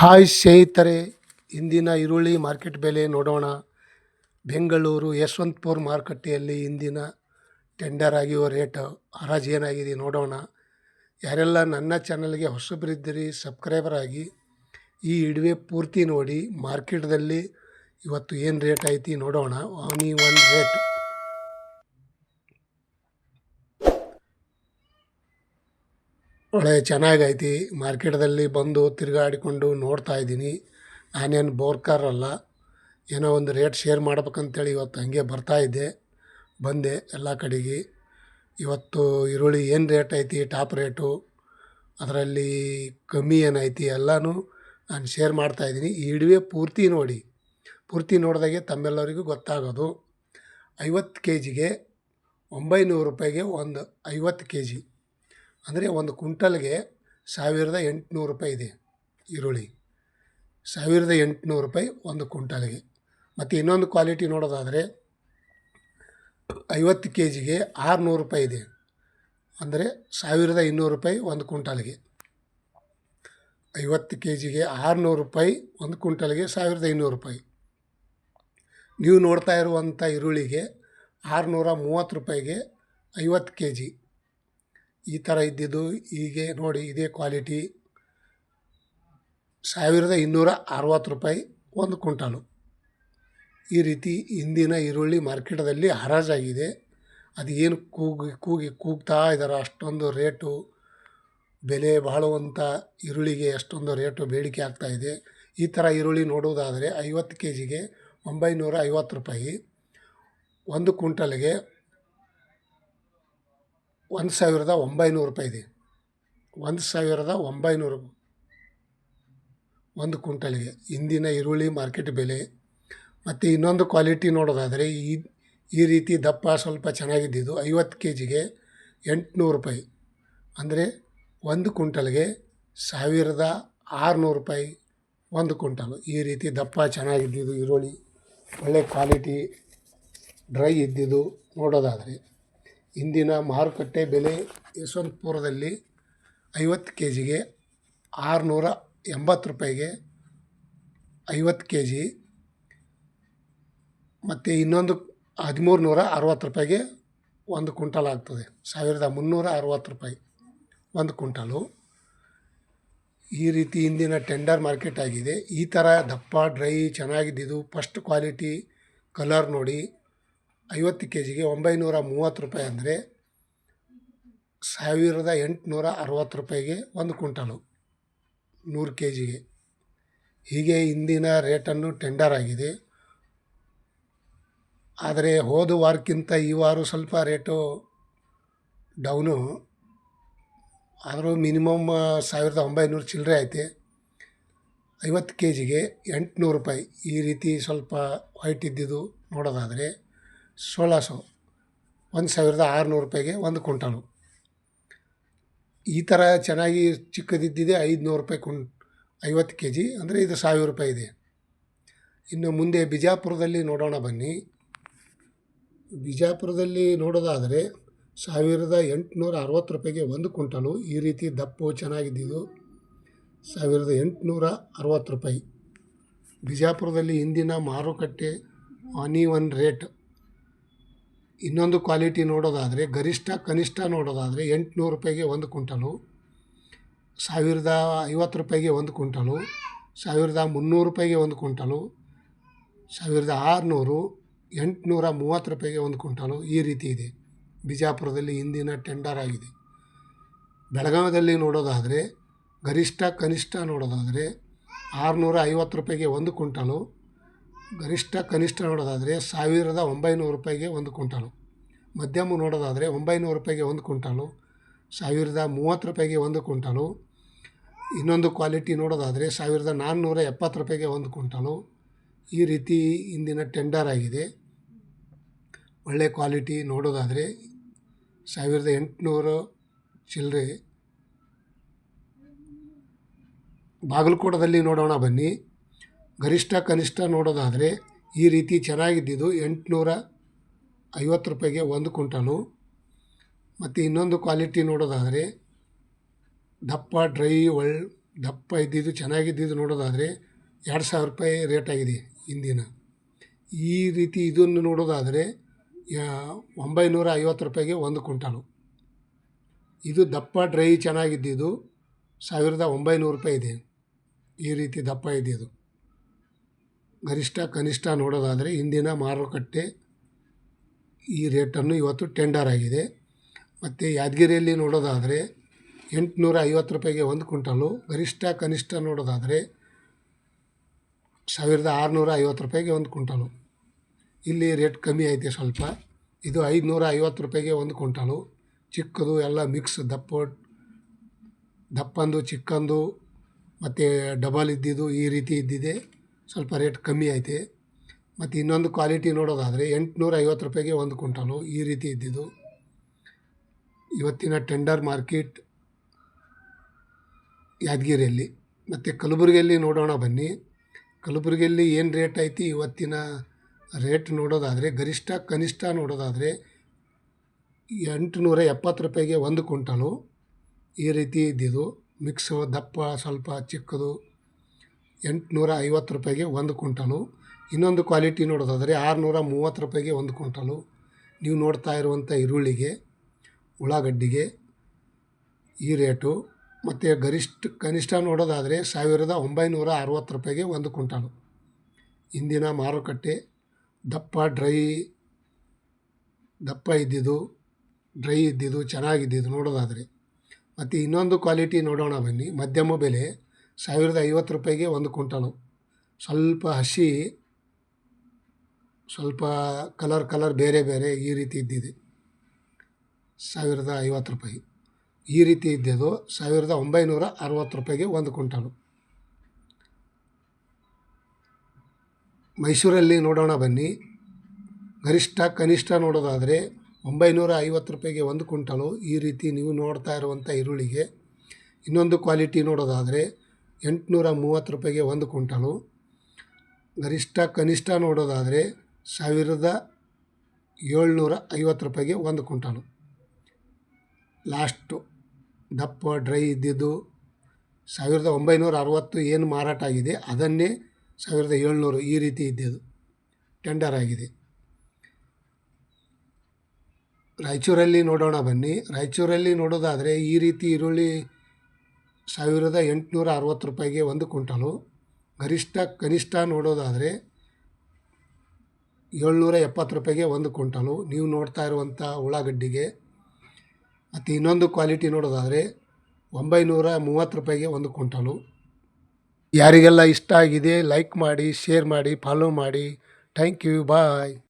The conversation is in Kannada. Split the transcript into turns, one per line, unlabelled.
ಹಾಯ್ ಸ್ನೇಹಿತರೆ, ಇಂದಿನ ಈರುಳ್ಳಿ ಮಾರ್ಕೆಟ್ ಬೆಲೆ ನೋಡೋಣ. ಬೆಂಗಳೂರು ಯಶವಂತಪುರ ಮಾರುಕಟ್ಟೆಯಲ್ಲಿ ಇಂದಿನ ಟೆಂಡರ್ ಆಗಿರುವ ರೇಟ್ ಹರಾಜು ಏನಾಗಿದೆ ನೋಡೋಣ. ಯಾರೆಲ್ಲ ನನ್ನ ಚಾನಲ್ಗೆ ಹೊಸಬರಿದ್ದೀರಿ ಸಬ್ಸ್ಕ್ರೈಬರ್ ಆಗಿ ಈ ಇಡುವೆ ಪೂರ್ತಿ ನೋಡಿ. ಮಾರ್ಕೆಟ್ದಲ್ಲಿ ಇವತ್ತು ಏನು ರೇಟ್ ಐತಿ ನೋಡೋಣ. ಆನಿ ಒನ್ ರೇಟ್ ಒಳ್ಳೆ ಚೆನ್ನಾಗೈತಿ. ಮಾರ್ಕೆಟ್ದಲ್ಲಿ ಬಂದು ತಿರುಗಾಡಿಕೊಂಡು ನೋಡ್ತಾ ಇದ್ದೀನಿ. ನಾನೇನು ಅಲ್ಲ. ಏನೋ ಒಂದು ರೇಟ್ ಶೇರ್ ಮಾಡ್ಬೇಕಂತೇಳಿ ಇವತ್ತು ಹಂಗೆ ಬರ್ತಾ ಇದ್ದೆ. ಬಂದೆ ಎಲ್ಲ ಕಡೆಗೆ. ಇವತ್ತು ಈರುಳ್ಳಿ ಏನು ರೇಟ್ ಐತಿ, ಟಾಪ್ ರೇಟು, ಅದರಲ್ಲಿ ಕಮ್ಮಿ ಏನೈತಿ ಎಲ್ಲನೂ ನಾನು ಶೇರ್ ಮಾಡ್ತಾ ಇದ್ದೀನಿ. ಈ ಇಡುವೆ ಪೂರ್ತಿ ನೋಡಿ. ಪೂರ್ತಿ ನೋಡಿದಾಗೆ ತಮ್ಮೆಲ್ಲರಿಗೂ ಗೊತ್ತಾಗೋದು. ಐವತ್ತು ಕೆ ಜಿಗೆ ಒಂಬೈನೂರು ರೂಪಾಯಿಗೆ ಒಂದು ಐವತ್ತು ಕೆ ಜಿ ಅಂದರೆ ಒಂದು ಕುಂಟಲ್ಗೆ ಸಾವಿರದ ಎಂಟುನೂರು ರೂಪಾಯಿ ಇದೆ ಈರುಳ್ಳಿ. ಸಾವಿರದ ಎಂಟುನೂರು ರೂಪಾಯಿ ಒಂದು ಕುಂಟಲ್ಗೆ ಮತ್ತು ಇನ್ನೊಂದು ಕ್ವಾಲಿಟಿ ನೋಡೋದಾದರೆ ಐವತ್ತು ಕೆ ಜಿಗೆ ಆರುನೂರು ರೂಪಾಯಿ ಇದೆ. ಅಂದರೆ ಸಾವಿರದ ಇನ್ನೂರು ರೂಪಾಯಿ ಒಂದು ಕುಂಟಲ್ಗೆ ಐವತ್ತು ಕೆ ಜಿಗೆ ಆರುನೂರು ರೂಪಾಯಿ ಒಂದು ಕುಂಟಲ್ಗೆ ಸಾವಿರದ ಇನ್ನೂರು ರೂಪಾಯಿ. ನೀವು ನೋಡ್ತಾ ಇರುವಂಥ ಈರುಳ್ಳಿಗೆ ಆರುನೂರ ಮೂವತ್ತು ರೂಪಾಯಿಗೆ ಐವತ್ತು ಕೆ ಜಿ ಈ ಥರ ಇದ್ದಿದ್ದು ಹೀಗೆ ನೋಡಿ ಇದೇ ಕ್ವಾಲಿಟಿ ಸಾವಿರದ ಇನ್ನೂರ ಅರವತ್ತು ರೂಪಾಯಿ ಒಂದು ಕುಂಟಾಲು ಈ ರೀತಿ ಇಂದಿನ ಈರುಳ್ಳಿ ಮಾರ್ಕೆಟದಲ್ಲಿ ಹರಾಜಾಗಿದೆ. ಅದು ಏನು ಕೂಗಿ ಕೂಗಿ ಕೂಗ್ತಾ ಇದ್ದಾರೆ ಅಷ್ಟೊಂದು ರೇಟು, ಬೆಲೆ ಬಾಳುವಂಥ ಈರುಳ್ಳಿಗೆ ಅಷ್ಟೊಂದು ರೇಟು ಬೇಡಿಕೆ ಆಗ್ತಾ ಇದೆ. ಈ ಥರ ಈರುಳ್ಳಿ ನೋಡುವುದಾದರೆ ಐವತ್ತು ಕೆ ಜಿಗೆ ಒಂಬೈನೂರ ಐವತ್ತು ರೂಪಾಯಿ. ಒಂದು ಕುಂಟಲ್ಗೆ ಒಂದು ಸಾವಿರದ ಒಂಬೈನೂರು ರೂಪಾಯಿ ಇದೆ. ಒಂದು ಸಾವಿರದ ಒಂಬೈನೂರು ಒಂದು ಕುಂಟಲ್ಗೆ ಇಂದಿನ ಈರುಳ್ಳಿ ಮಾರ್ಕೆಟ್ ಬೆಲೆ ಮತ್ತು ಇನ್ನೊಂದು ಕ್ವಾಲಿಟಿ ನೋಡೋದಾದರೆ ಈ ಈ ರೀತಿ ದಪ್ಪ ಸ್ವಲ್ಪ ಚೆನ್ನಾಗಿದ್ದಿದ್ದು ಐವತ್ತು ಕೆ ಜಿಗೆ ಎಂಟುನೂರು ರೂಪಾಯಿ. ಅಂದರೆ ಒಂದು ಕುಂಟಲ್ಗೆ ಸಾವಿರದ ಆರುನೂರು ರೂಪಾಯಿ ಒಂದು ಕುಂಟಲು ಈ ರೀತಿ ದಪ್ಪ ಚೆನ್ನಾಗಿದ್ದಿದ್ದು ಈರುಳ್ಳಿ, ಒಳ್ಳೆ ಕ್ವಾಲಿಟಿ ಡ್ರೈ ಇದ್ದಿದ್ದು ನೋಡೋದಾದರೆ. ಇಂದಿನ ಮಾರುಕಟ್ಟೆ ಬೆಲೆ ಯಶವಂತಪುರದಲ್ಲಿ ಐವತ್ತು ಕೆ ಜಿಗೆ ಆರುನೂರ ಎಂಬತ್ತು ರೂಪಾಯಿಗೆ ಐವತ್ತು ಕೆ ಜಿ ಮತ್ತು ಇನ್ನೊಂದು ಹದಿಮೂರು ನೂರ ಅರವತ್ತು ರೂಪಾಯಿಗೆ ಒಂದು ಕುಂಟಲ್ ಆಗ್ತದೆ. ಸಾವಿರದ ಮುನ್ನೂರ ಅರವತ್ತು ರೂಪಾಯಿ ಒಂದು ಕುಂಟಲು ಈ ರೀತಿ ಇಂದಿನ ಟೆಂಡರ್ ಮಾರ್ಕೆಟ್ ಆಗಿದೆ. ಈ ಥರ ದಪ್ಪ, ಡ್ರೈ, ಚೆನ್ನಾಗಿದ್ದಿದ್ದು, ಫಸ್ಟ್ ಕ್ವಾಲಿಟಿ, ಕಲರ್ ನೋಡಿ ಐವತ್ತು ಕೆ ಜಿಗೆ ಒಂಬೈನೂರ ಮೂವತ್ತು ರೂಪಾಯಿ ಅಂದರೆ ಸಾವಿರದ ಎಂಟುನೂರ ಅರವತ್ತು ರೂಪಾಯಿಗೆ ಒಂದು ಕುಂಟಲು ನೂರು ಕೆ ಜಿಗೆ ಹೀಗೆ ಇಂದಿನ ರೇಟನ್ನು ಟೆಂಡರ್ ಆಗಿದೆ. ಆದರೆ ಹೋದ ವಾರಕ್ಕಿಂತ ಈ ವಾರ ಸ್ವಲ್ಪ ರೇಟು ಡೌನು. ಆದರೂ ಮಿನಿಮಮ್ ಸಾವಿರದ ಒಂಬೈನೂರು ಚಿಲ್ಲರೆ ಐತೆ ಐವತ್ತು ಕೆ ಜಿಗೆ ಎಂಟುನೂರು ರೂಪಾಯಿ ಈ ರೀತಿ ಸ್ವಲ್ಪ ವೈಟ್ ಇದ್ದಿದ್ದು ನೋಡೋದಾದರೆ. ಸೋಳಾಸು ಒಂದು ಸಾವಿರದ ಆರುನೂರು ರೂಪಾಯಿಗೆ ಒಂದು ಕುಂಟಲು ಈ ಥರ ಚೆನ್ನಾಗಿ ಚಿಕ್ಕದಿದ್ದಿದೆ, ಐದುನೂರು ರೂಪಾಯಿ ಕುಂ, ಐವತ್ತು ಕೆ ಜಿ, ಅಂದರೆ ಇದು ಸಾವಿರ ರೂಪಾಯಿ ಇದೆ. ಇನ್ನು ಮುಂದೆ ಬಿಜಾಪುರದಲ್ಲಿ ನೋಡೋಣ ಬನ್ನಿ. ಬಿಜಾಪುರದಲ್ಲಿ ನೋಡೋದಾದರೆ ಸಾವಿರದ ಎಂಟುನೂರ ಅರವತ್ತು ರೂಪಾಯಿಗೆ ಒಂದು ಕುಂಟಲು ಈ ರೀತಿ ದಪ್ಪು ಚೆನ್ನಾಗಿದ್ದಿದ್ದು ಸಾವಿರದ ಎಂಟುನೂರ ಅರವತ್ತು ರೂಪಾಯಿ. ಬಿಜಾಪುರದಲ್ಲಿ ಇಂದಿನ ಮಾರುಕಟ್ಟೆ ಆನಿ ಒನ್ ರೇಟ್. ಇನ್ನೊಂದು ಕ್ವಾಲಿಟಿ ನೋಡೋದಾದರೆ, ಗರಿಷ್ಠ ಕನಿಷ್ಠ ನೋಡೋದಾದರೆ ಎಂಟುನೂರು ರೂಪಾಯಿಗೆ ಒಂದು ಕುಂಟಲು ಸಾವಿರದ ಐವತ್ತು ರೂಪಾಯಿಗೆ ಒಂದು ಕುಂಟಲು ಸಾವಿರದ ಮುನ್ನೂರು ರೂಪಾಯಿಗೆ ಒಂದು ಕುಂಟಲು ಸಾವಿರದ ಆರುನೂರು, ಎಂಟುನೂರ ಮೂವತ್ತು ರೂಪಾಯಿಗೆ ಒಂದು ಕುಂಟಲು ಈ ರೀತಿ ಇದೆ. ಬಿಜಾಪುರದಲ್ಲಿ ಇಂದಿನ ಟೆಂಡರ್ ಆಗಿದೆ. ಬೆಳಗಾವಿಯಲ್ಲಿ ನೋಡೋದಾದರೆ, ಗರಿಷ್ಠ ಕನಿಷ್ಠ ನೋಡೋದಾದರೆ ಆರುನೂರ ಐವತ್ತು ರೂಪಾಯಿಗೆ ಒಂದು ಕುಂಟಲು ಗರಿಷ್ಠ ಕನಿಷ್ಠ ನೋಡೋದಾದರೆ ಸಾವಿರದ ಒಂಬೈನೂರು ರೂಪಾಯಿಗೆ ಒಂದು ಕುಂಟಲು ಮಧ್ಯಮ ನೋಡೋದಾದರೆ ಒಂಬೈನೂರು ರೂಪಾಯಿಗೆ ಒಂದು ಕುಂಟಲು ಸಾವಿರದ ಮೂವತ್ತು ರೂಪಾಯಿಗೆ ಒಂದು ಕ್ವಿಂಟಲು. ಇನ್ನೊಂದು ಕ್ವಾಲಿಟಿ ನೋಡೋದಾದರೆ ಸಾವಿರದ ನಾನ್ನೂರ ಎಪ್ಪತ್ತು ರೂಪಾಯಿಗೆ ಒಂದು ಕುಂಟಲು ಈ ರೀತಿ ಇಂದಿನ ಟೆಂಡರ್ ಆಗಿದೆ. ಒಳ್ಳೆ ಕ್ವಾಲಿಟಿ ನೋಡೋದಾದರೆ ಸಾವಿರದ ಎಂಟುನೂರು ಚಿಲ್ಲರೆ. ಬಾಗಲಕೋಟದಲ್ಲಿ ನೋಡೋಣ ಬನ್ನಿ. ಗರಿಷ್ಠ ಕನಿಷ್ಠ ನೋಡೋದಾದರೆ ಈ ರೀತಿ ಚೆನ್ನಾಗಿದ್ದಿದ್ದು ಎಂಟುನೂರ ಐವತ್ತು ರೂಪಾಯಿಗೆ ಒಂದು ಕುಂಟಲು ಮತ್ತು ಇನ್ನೊಂದು ಕ್ವಾಲಿಟಿ ನೋಡೋದಾದರೆ ದಪ್ಪ, ಡ್ರೈ, ಒಳ್, ದಪ್ಪ ಇದ್ದಿದ್ದು ಚೆನ್ನಾಗಿದ್ದಿದ್ದು ನೋಡೋದಾದರೆ ಎರಡು ಸಾವಿರ ರೂಪಾಯಿ ರೇಟ್ ಆಗಿದೆ ಇಂದಿನ ಈ ರೀತಿ ಇದನ್ನು ನೋಡೋದಾದರೆ ಒಂಬೈನೂರ ಐವತ್ತು ರೂಪಾಯಿಗೆ ಒಂದು ಕುಂಟಲು ಇದು ದಪ್ಪ, ಡ್ರೈ ಚೆನ್ನಾಗಿದ್ದಿದ್ದು ಸಾವಿರದ ಒಂಬೈನೂರು ರೂಪಾಯಿ ಇದೆ. ಈ ರೀತಿ ದಪ್ಪ ಇದ್ದಿದ್ದು. ಗರಿಷ್ಠ ಕನಿಷ್ಠ ನೋಡೋದಾದರೆ ಇಂದಿನ ಮಾರುಕಟ್ಟೆ ಈ ರೇಟನ್ನು ಇವತ್ತು ಟೆಂಡರ್ ಆಗಿದೆ. ಮತ್ತು ಯಾದಗಿರಿಯಲ್ಲಿ ನೋಡೋದಾದರೆ ಎಂಟುನೂರ ಐವತ್ತು ರೂಪಾಯಿಗೆ ಒಂದು ಕ್ವಿಂಟಲು, ಗರಿಷ್ಠ ಕನಿಷ್ಠ ನೋಡೋದಾದರೆ ಸಾವಿರದ ಆರುನೂರ ಐವತ್ತು ರೂಪಾಯಿಗೆ ಒಂದು ಕ್ವಿಂಟಲು. ಇಲ್ಲಿ ರೇಟ್ ಕಮ್ಮಿ ಐತೆ ಸ್ವಲ್ಪ. ಇದು ಐದುನೂರ ಐವತ್ತು ರೂಪಾಯಿಗೆ ಒಂದು ಕ್ವಿಂಟಲು. ಚಿಕ್ಕದು ಎಲ್ಲ ಮಿಕ್ಸ್ ದಪ್ಪ ದಪ್ಪಂದು, ಚಿಕ್ಕಂದು, ಮತ್ತು ಡಬಲ್ ಇದ್ದಿದ್ದು ಈ ರೀತಿ ಇದ್ದಿದೆ. ಸ್ವಲ್ಪ ರೇಟ್ ಕಮ್ಮಿ ಐತೆ. ಮತ್ತು ಇನ್ನೊಂದು ಕ್ವಾಲಿಟಿ ನೋಡೋದಾದರೆ ಎಂಟುನೂರ ಐವತ್ತು ರೂಪಾಯಿಗೆ ಒಂದು ಕ್ವಿಂಟಲು ಈ ರೀತಿ ಇದ್ದಿದ್ದು. ಇವತ್ತಿನ ಟೆಂಡರ್ ಮಾರ್ಕೆಟ್ ಯಾದಗಿರಿಯಲ್ಲಿ. ಮತ್ತು ಕಲಬುರಗಿಯಲ್ಲಿ ನೋಡೋಣ ಬನ್ನಿ. ಕಲಬುರಗಿಯಲ್ಲಿ ಏನು ರೇಟ್ ಐತಿ? ಇವತ್ತಿನ ರೇಟ್ ನೋಡೋದಾದರೆ ಗರಿಷ್ಠ ಕನಿಷ್ಠ ನೋಡೋದಾದರೆ ಎಂಟುನೂರ ಎಪ್ಪತ್ತು ರೂಪಾಯಿಗೆ ಒಂದು ಕ್ವಿಂಟಲು ಈ ರೀತಿ ಇದ್ದಿದ್ದು. ಮಿಕ್ಸು ದಪ್ಪ ಸ್ವಲ್ಪ ಚಿಕ್ಕದು ಎಂಟುನೂರ ಐವತ್ತು ರೂಪಾಯಿಗೆ ಒಂದು ಕ್ವಿಂಟಲು. ಇನ್ನೊಂದು ಕ್ವಾಲಿಟಿ ನೋಡೋದಾದರೆ ಆರುನೂರ ಮೂವತ್ತು ರೂಪಾಯಿಗೆ ಒಂದು ಕ್ವಿಂಟಲು. ನೀವು ನೋಡ್ತಾ ಇರುವಂಥ ಈರುಳ್ಳಿಗೆ, ಉಳ್ಳಾಗಡ್ಡಿಗೆ ಈ ರೇಟು. ಮತ್ತು ಗರಿಷ್ಠ, ಕನಿಷ್ಠ ನೋಡೋದಾದರೆ ಸಾವಿರದ ಒಂಬೈನೂರ ಅರುವತ್ತು ರೂಪಾಯಿಗೆ ಒಂದು ಕ್ವಿಂಟಲು. ಇಂದಿನ ಮಾರುಕಟ್ಟೆ ದಪ್ಪ, ಡ್ರೈ, ದಪ್ಪ ಇದ್ದಿದ್ದು, ಡ್ರೈ ಇದ್ದಿದ್ದು, ಚೆನ್ನಾಗಿದ್ದಿದ್ದು ನೋಡೋದಾದರೆ. ಮತ್ತು ಇನ್ನೊಂದು ಕ್ವಾಲಿಟಿ ನೋಡೋಣ ಬನ್ನಿ. ಮಧ್ಯಮ ಬೆಲೆ ಸಾವಿರದ ಐವತ್ತು ರೂಪಾಯಿಗೆ ಒಂದು ಕುಂಟಾಳು ಸ್ವಲ್ಪ ಹಸಿ, ಸ್ವಲ್ಪ ಕಲರ್ ಕಲರ್ ಬೇರೆ ಬೇರೆ ಈ ರೀತಿ ಇದ್ದಿದೆ. ಸಾವಿರದ ಐವತ್ತು ರೂಪಾಯಿ. ಈ ರೀತಿ ಇದ್ದಿದ್ದು ಸಾವಿರದ ಒಂಬೈನೂರ ಅರವತ್ತು ರೂಪಾಯಿಗೆ ಒಂದು ಕುಂಟಾಳು ಮೈಸೂರಲ್ಲಿ ನೋಡೋಣ ಬನ್ನಿ. ಗರಿಷ್ಠ, ಕನಿಷ್ಠ ನೋಡೋದಾದರೆ ಒಂಬೈನೂರ ಐವತ್ತು ರೂಪಾಯಿಗೆ ಒಂದು ಕುಂಟಾಳು ಈ ರೀತಿ ನೀವು ನೋಡ್ತಾ ಇರುವಂಥ ಈರುಳ್ಳಿಗೆ. ಇನ್ನೊಂದು ಕ್ವಾಲಿಟಿ ನೋಡೋದಾದರೆ ಎಂಟುನೂರ ಮೂವತ್ತು ರೂಪಾಯಿಗೆ ಒಂದು ಕುಂಟಲು ಗರಿಷ್ಠ ಕನಿಷ್ಠ ನೋಡೋದಾದರೆ ಸಾವಿರದ ಏಳ್ನೂರ ಐವತ್ತು ರೂಪಾಯಿಗೆ ಒಂದು ಕುಂಟಲು ಲಾಸ್ಟು ದಪ್ಪ ಡ್ರೈ ಇದ್ದಿದ್ದು ಸಾವಿರದ ಒಂಬೈನೂರ ಅರವತ್ತು ಏನು ಮಾರಾಟ ಆಗಿದೆ ಅದನ್ನೇ ಸಾವಿರದ ಏಳ್ನೂರು ಈ ರೀತಿ ಇದ್ದಿದ್ದು. ಟೆಂಡರ್ ಆಗಿದೆ. ರಾಯಚೂರಲ್ಲಿ ನೋಡೋಣ ಬನ್ನಿ. ರಾಯಚೂರಲ್ಲಿ ನೋಡೋದಾದರೆ ಈ ರೀತಿ ಈರುಳ್ಳಿ ಸಾವಿರದ ಎಂಟುನೂರ ಅರವತ್ತು ರೂಪಾಯಿಗೆ ಒಂದು ಕ್ವಿಂಟಲು. ಗರಿಷ್ಠ, ಕನಿಷ್ಠ ನೋಡೋದಾದರೆ ಏಳ್ನೂರ ಎಪ್ಪತ್ತು ರೂಪಾಯಿಗೆ ಒಂದು ಕ್ವಿಂಟಲು. ನೀವು ನೋಡ್ತಾ ಇರುವಂಥ ಉಳ್ಳಾಗಡ್ಡಿಗೆ ಮತ್ತು ಇನ್ನೊಂದು ಕ್ವಾಲಿಟಿ ನೋಡೋದಾದರೆ ಒಂಬೈನೂರ ಮೂವತ್ತು ರೂಪಾಯಿಗೆ ಒಂದು ಕ್ವಿಂಟಲು. ಯಾರಿಗೆಲ್ಲ ಇಷ್ಟ ಆಗಿದೆ, ಲೈಕ್ ಮಾಡಿ, ಶೇರ್ ಮಾಡಿ, ಫಾಲೋ ಮಾಡಿ. Thank you, bye.